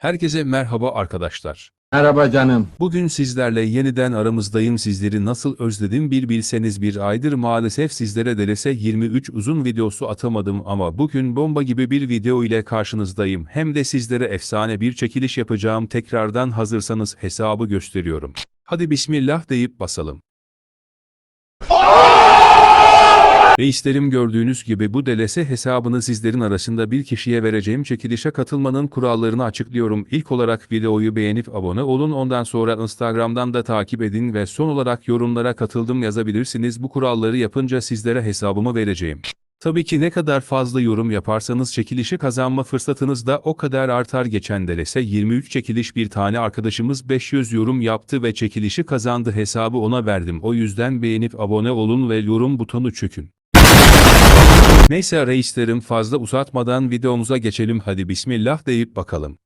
Herkese merhaba arkadaşlar. Merhaba canım. Bugün sizlerle yeniden aramızdayım. Sizleri nasıl özledim bir bilseniz bir aydır maalesef sizlere delese 23 uzun videosu atamadım ama bugün bomba gibi bir video ile karşınızdayım. Hem de sizlere efsane bir çekiliş yapacağım. Tekrardan hazırsanız hesabı gösteriyorum. Hadi bismillah deyip basalım. Reislerim gördüğünüz gibi bu delese hesabını sizlerin arasında bir kişiye vereceğim çekilişe katılmanın kurallarını açıklıyorum. İlk olarak videoyu beğenip abone olun ondan sonra Instagram'dan da takip edin ve son olarak yorumlara katıldım yazabilirsiniz. Bu kuralları yapınca sizlere hesabımı vereceğim. Tabii ki ne kadar fazla yorum yaparsanız çekilişi kazanma fırsatınız da o kadar artar. Geçen delese 23 çekiliş bir tane arkadaşımız 500 yorum yaptı ve çekilişi kazandı hesabı ona verdim. O yüzden beğenip abone olun ve yorum butonu çökün. Neyse reislerim fazla uzatmadan videomuza geçelim hadi bismillah deyip bakalım.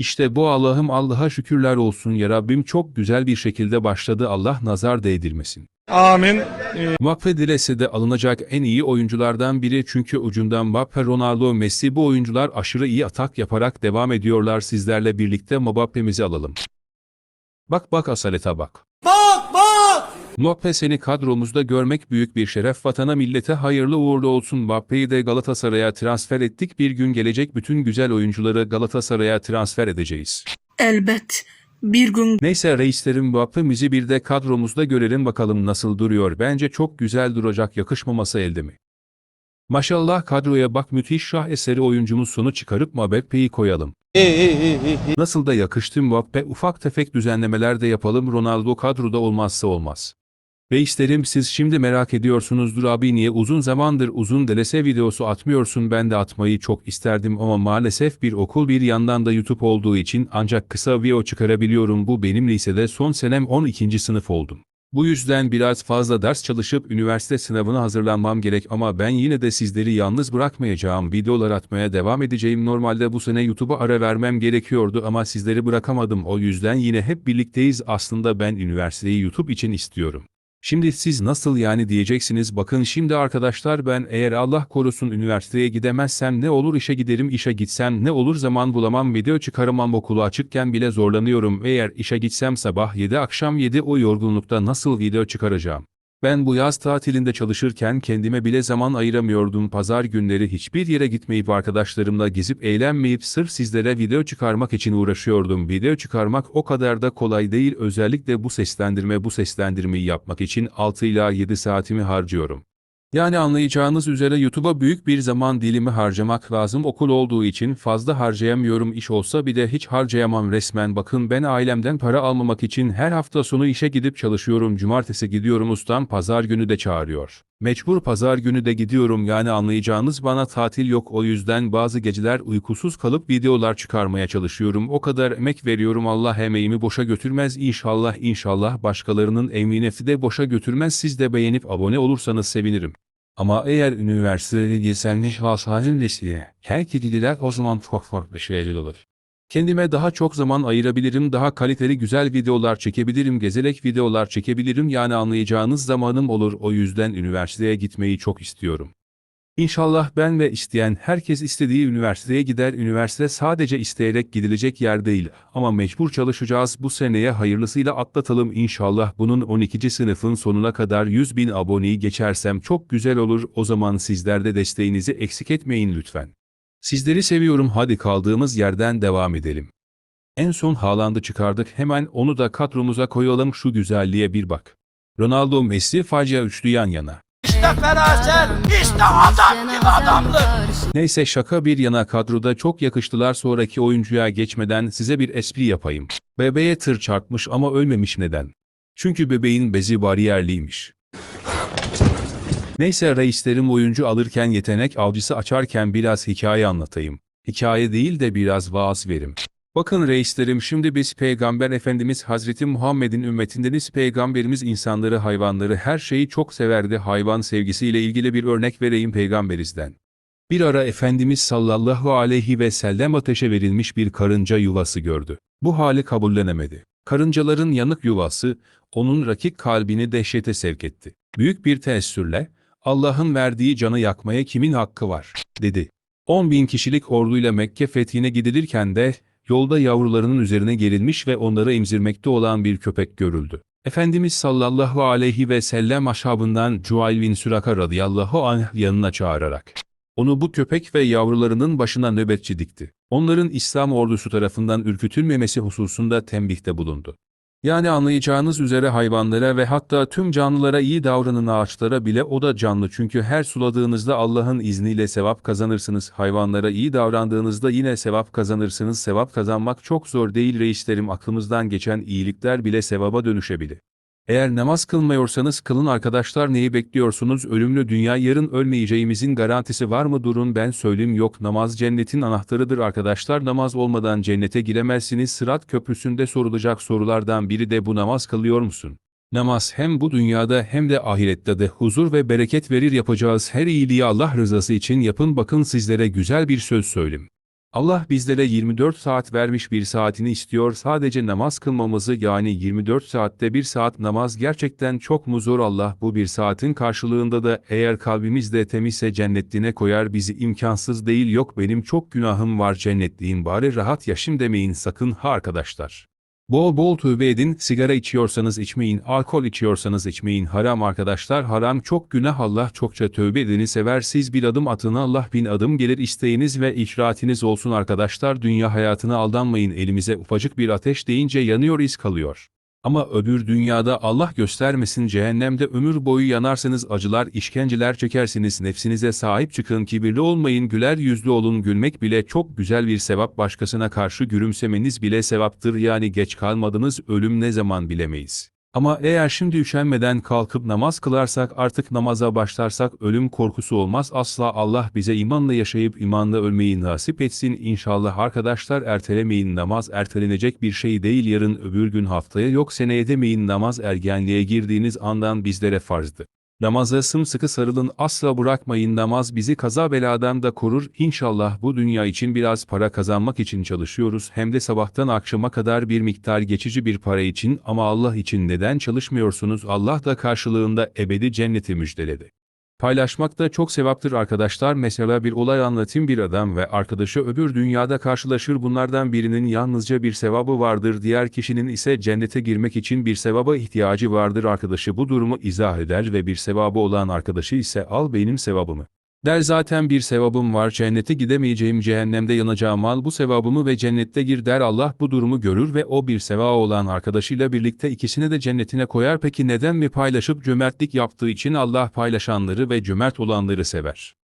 İşte bu Allah'ım Allah'a şükürler olsun ya Rabbim çok güzel bir şekilde başladı Allah nazar değdirmesin. Amin. Mbappe Dilese de alınacak en iyi oyunculardan biri çünkü ucundan Mbappe, Ronaldo, Messi bu oyuncular aşırı iyi atak yaparak devam ediyorlar sizlerle birlikte Mbappe'mizi alalım. Bak bak asalete. Bak bak. Mbappe seni kadromuzda görmek büyük bir şeref vatana millete hayırlı uğurlu olsun Mbappe'yi de Galatasaray'a transfer ettik bir gün gelecek bütün güzel oyuncuları Galatasaray'a transfer edeceğiz. Elbet bir gün Neyse reislerim Mbappe'mizi bir de kadromuzda görelim bakalım nasıl duruyor bence çok güzel duracak yakışmaması elde mi? Maşallah kadroya bak müthiş şah eseri oyuncumuz sonu çıkarıp Mbappe'yi koyalım. Nasıl da yakıştı Mbappe ufak tefek düzenlemeler de yapalım Ronaldo kadroda olmazsa olmaz. Reislerim siz şimdi merak ediyorsunuzdur abi niye uzun zamandır uzun delese videosu atmıyorsun ben de atmayı çok isterdim ama maalesef bir okul bir yandan da YouTube olduğu için ancak kısa video çıkarabiliyorum bu benim lisede son senem 12. sınıf oldum. Bu yüzden biraz fazla ders çalışıp üniversite sınavına hazırlanmam gerek ama ben yine de sizleri yalnız bırakmayacağım. Videolar atmaya devam edeceğim. Normalde bu sene YouTube'a ara vermem gerekiyordu ama sizleri bırakamadım. O yüzden yine hep birlikteyiz. Aslında ben üniversiteyi YouTube için istiyorum. Şimdi siz nasıl yani diyeceksiniz bakın şimdi arkadaşlar ben eğer Allah korusun üniversiteye gidemezsem ne olur işe giderim işe gitsem ne olur zaman bulamam video çıkaramam okulu açıkken bile zorlanıyorum eğer işe gitsem sabah 7 akşam 7 o yorgunlukta nasıl video çıkaracağım. Ben bu yaz tatilinde çalışırken kendime bile zaman ayıramıyordum. Pazar günleri hiçbir yere gitmeyip arkadaşlarımla gezip eğlenmeyip sırf sizlere video çıkarmak için uğraşıyordum. Video çıkarmak o kadar da kolay değil. Özellikle bu seslendirme bu seslendirmeyi yapmak için 6 ila 7 saatimi harcıyorum. Yani anlayacağınız üzere YouTube'a büyük bir zaman dilimi harcamak lazım. Okul olduğu için fazla harcayamıyorum. İş olsa bir de hiç harcayamam resmen. Bakın ben ailemden para almamak için her hafta sonu işe gidip çalışıyorum. Cumartesi gidiyorum ustam pazar günü de çağırıyor. Mecbur pazar günü de gidiyorum yani anlayacağınız bana tatil yok o yüzden bazı geceler uykusuz kalıp videolar çıkarmaya çalışıyorum. O kadar emek veriyorum Allah emeğimi boşa götürmez inşallah inşallah başkalarının emeğini de boşa götürmez siz de beğenip abone olursanız sevinirim. Ama eğer üniversitede geçenlik vasfının listeye, herkese gidiler o zaman çok farklı şeyler olur. Kendime daha çok zaman ayırabilirim, daha kaliteli güzel videolar çekebilirim, gezelek videolar çekebilirim yani anlayacağınız zamanım olur o yüzden üniversiteye gitmeyi çok istiyorum. İnşallah ben ve isteyen herkes istediği üniversiteye gider. Üniversite sadece isteyerek gidilecek yer değil ama mecbur çalışacağız. Bu seneye hayırlısıyla atlatalım inşallah. Bunun 12. sınıfın sonuna kadar 100 bin aboneyi geçersem çok güzel olur. O zaman sizler de desteğinizi eksik etmeyin lütfen. Sizleri seviyorum hadi kaldığımız yerden devam edelim. En son Haaland'ı çıkardık hemen onu da kadromuza koyalım şu güzelliğe bir bak. Ronaldo Messi facia üçlü yan yana. İşte feraset. İşte adam gibi adamlık. Neyse şaka bir yana kadroda çok yakıştılar sonraki oyuncuya geçmeden size bir espri yapayım. Bebeğe tır çarpmış ama ölmemiş neden? Çünkü bebeğin bezi bariyerliymiş. Neyse reislerim oyuncu alırken yetenek avcısı açarken biraz hikaye anlatayım. Hikaye değil de biraz vaaz verim. Bakın reislerim şimdi biz Peygamber Efendimiz Hazreti Muhammed'in ümmetindeniz Peygamberimiz insanları hayvanları her şeyi çok severdi hayvan sevgisiyle ilgili bir örnek vereyim peygamberizden. Bir ara Efendimiz sallallahu aleyhi ve sellem ateşe verilmiş bir karınca yuvası gördü. Bu hali kabullenemedi. Karıncaların yanık yuvası, onun rakik kalbini dehşete sevk etti. Büyük bir teessürle, Allah'ın verdiği canı yakmaya kimin hakkı var, dedi. 10 bin kişilik orduyla Mekke fethine gidilirken de yolda yavrularının üzerine gerilmiş ve onları emzirmekte olan bir köpek görüldü. Efendimiz sallallahu aleyhi ve sellem ashabından Cuayl bin Süraka radıyallahu anh yanına çağırarak onu bu köpek ve yavrularının başına nöbetçi dikti. Onların İslam ordusu tarafından ürkütülmemesi hususunda tembihte bulundu. Yani anlayacağınız üzere hayvanlara ve hatta tüm canlılara iyi davranın ağaçlara bile o da canlı çünkü her suladığınızda Allah'ın izniyle sevap kazanırsınız. Hayvanlara iyi davrandığınızda yine sevap kazanırsınız. Sevap kazanmak çok zor değil reislerim aklımızdan geçen iyilikler bile sevaba dönüşebilir. Eğer namaz kılmıyorsanız kılın arkadaşlar neyi bekliyorsunuz? Ölümlü dünya yarın ölmeyeceğimizin garantisi var mı? Durun ben söyleyeyim yok namaz cennetin anahtarıdır arkadaşlar. Namaz olmadan cennete giremezsiniz. Sırat köprüsünde sorulacak sorulardan biri de bu namaz kılıyor musun? Namaz hem bu dünyada hem de ahirette de huzur ve bereket verir yapacağız her iyiliği Allah rızası için yapın bakın sizlere güzel bir söz söyleyeyim. Allah bizlere 24 saat vermiş bir saatini istiyor sadece namaz kılmamızı yani 24 saatte bir saat namaz gerçekten çok mu zor Allah bu bir saatin karşılığında da eğer kalbimiz de temizse cennetliğine koyar bizi imkansız değil yok benim çok günahım var cennetliyim bari rahat yaşım demeyin sakın ha arkadaşlar. Bol bol tövbe edin, sigara içiyorsanız içmeyin, alkol içiyorsanız içmeyin, haram arkadaşlar haram. Çok günah Allah çokça tövbe edeni sever. Siz bir adım atın Allah bin adım gelir. İsteğiniz ve işratiniz olsun arkadaşlar. Dünya hayatına aldanmayın elimize ufacık bir ateş deyince yanıyor iz kalıyor. Ama öbür dünyada Allah göstermesin cehennemde ömür boyu yanarsanız acılar işkenceler çekersiniz nefsinize sahip çıkın kibirli olmayın güler yüzlü olun gülmek bile çok güzel bir sevap başkasına karşı gülümsemeniz bile sevaptır yani geç kalmadınız ölüm ne zaman bilemeyiz. Ama eğer şimdi üşenmeden kalkıp namaz kılarsak artık namaza başlarsak ölüm korkusu olmaz. Asla Allah bize imanla yaşayıp imanla ölmeyi nasip etsin. İnşallah arkadaşlar ertelemeyin namaz ertelenecek bir şey değil. Yarın öbür gün haftaya yok seneye demeyin namaz ergenliğe girdiğiniz andan bizlere farzdı. Namaza sımsıkı sarılın asla bırakmayın. Namaz bizi kaza beladan da korur. İnşallah bu dünya için biraz para kazanmak için çalışıyoruz. Hem de sabahtan akşama kadar bir miktar geçici bir para için. Ama Allah için neden çalışmıyorsunuz? Allah da karşılığında ebedi cenneti müjdeledi. Paylaşmak da çok sevaptır arkadaşlar. Mesela bir olay anlatayım. Bir adam ve arkadaşı öbür dünyada karşılaşır. Bunlardan birinin yalnızca bir sevabı vardır. Diğer kişinin ise cennete girmek için bir sevaba ihtiyacı vardır. Arkadaşı bu durumu izah eder ve bir sevabı olan arkadaşı ise al benim sevabımı. Der zaten bir sevabım var cennete gidemeyeceğim cehennemde yanacağım al bu sevabımı ve cennette gir der Allah bu durumu görür ve o bir seva olan arkadaşıyla birlikte ikisini de cennetine koyar peki neden mi paylaşıp cömertlik yaptığı için Allah paylaşanları ve cömert olanları sever.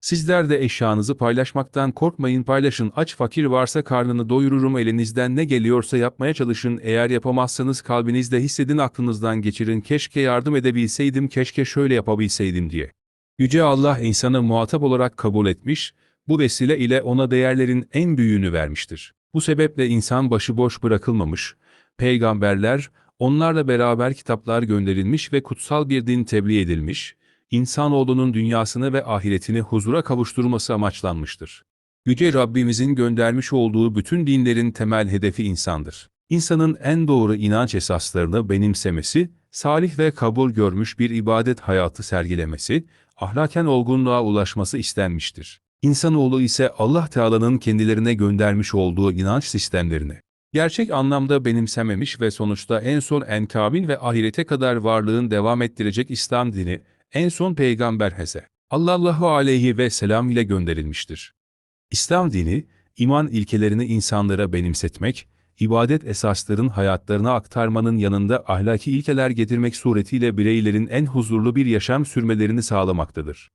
Sizler de eşyanızı paylaşmaktan korkmayın paylaşın aç fakir varsa karnını doyururum elinizden ne geliyorsa yapmaya çalışın eğer yapamazsanız kalbinizde hissedin aklınızdan geçirin keşke yardım edebilseydim keşke şöyle yapabilseydim diye. Yüce Allah insanı muhatap olarak kabul etmiş, bu vesile ile ona değerlerin en büyüğünü vermiştir. Bu sebeple insan başıboş bırakılmamış, peygamberler, onlarla beraber kitaplar gönderilmiş ve kutsal bir din tebliğ edilmiş, insanoğlunun dünyasını ve ahiretini huzura kavuşturması amaçlanmıştır. Yüce Rabbimizin göndermiş olduğu bütün dinlerin temel hedefi insandır. İnsanın en doğru inanç esaslarını benimsemesi, salih ve kabul görmüş bir ibadet hayatı sergilemesi, ahlaken olgunluğa ulaşması istenmiştir. İnsanoğlu ise Allah Teala'nın kendilerine göndermiş olduğu inanç sistemlerini gerçek anlamda benimsememiş ve sonuçta en son enkabil ve ahirete kadar varlığın devam ettirecek İslam dini, en son Peygamber Heze, Allahu aleyhi ve selam ile gönderilmiştir. İslam dini, iman ilkelerini insanlara benimsetmek, ibadet esasların hayatlarına aktarmanın yanında ahlaki ilkeler getirmek suretiyle bireylerin en huzurlu bir yaşam sürmelerini sağlamaktadır.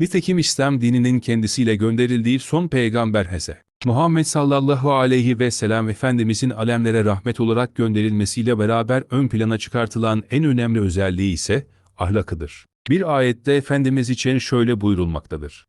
Nitekim İslam dininin kendisiyle gönderildiği son peygamber Heze, Muhammed sallallahu aleyhi ve sellem Efendimizin alemlere rahmet olarak gönderilmesiyle beraber ön plana çıkartılan en önemli özelliği ise ahlakıdır. Bir ayette Efendimiz için şöyle buyurulmaktadır.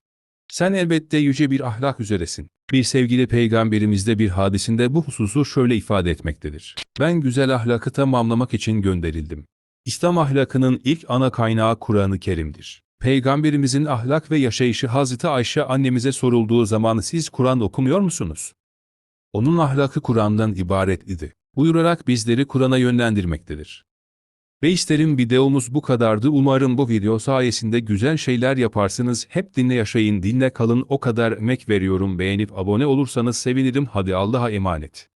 Sen elbette yüce bir ahlak üzeresin. Bir sevgili peygamberimizde bir hadisinde bu hususu şöyle ifade etmektedir. Ben güzel ahlakı tamamlamak için gönderildim. İslam ahlakının ilk ana kaynağı Kur'an-ı Kerim'dir. Peygamberimizin ahlak ve yaşayışı Hazreti Ayşe annemize sorulduğu zaman siz Kur'an okumuyor musunuz? Onun ahlakı Kur'an'dan ibaret idi. Buyurarak bizleri Kur'an'a yönlendirmektedir. Reislerim videomuz bu kadardı. Umarım bu video sayesinde güzel şeyler yaparsınız. Hep dinle yaşayın dinle kalın o kadar emek veriyorum. Beğenip abone olursanız sevinirim. Hadi Allah'a emanet.